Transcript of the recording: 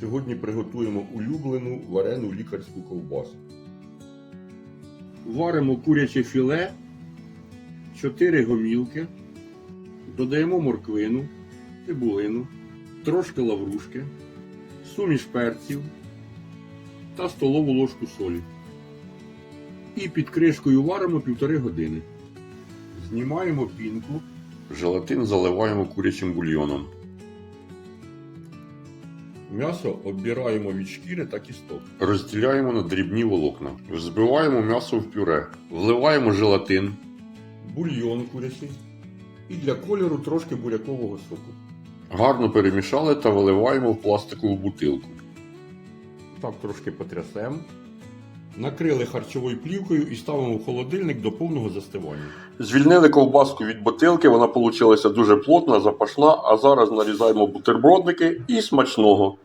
Сьогодні приготуємо улюблену варену лікарську ковбасу. Варимо куряче філе, 4 гомілки, додаємо морквину, цибулину, трошки лаврушки, суміш перців та столову ложку солі. І під кришкою варимо півтори години. Знімаємо пінку. Желатин заливаємо курячим бульйоном. М'ясо оббираємо від шкіри та кісток. Розділяємо на дрібні волокна. Взбиваємо м'ясо в пюре. Вливаємо желатин, бульйон курячий і для кольору трошки бурякового соку. Гарно перемішали та виливаємо в пластикову бутилку. Так трошки потрясемо. Накрили харчовою плівкою і ставимо в холодильник до повного застивання. Звільнили ковбаску від бутилки, вона получилася дуже плотна, запашна, а зараз нарізаємо бутербродники і смачного.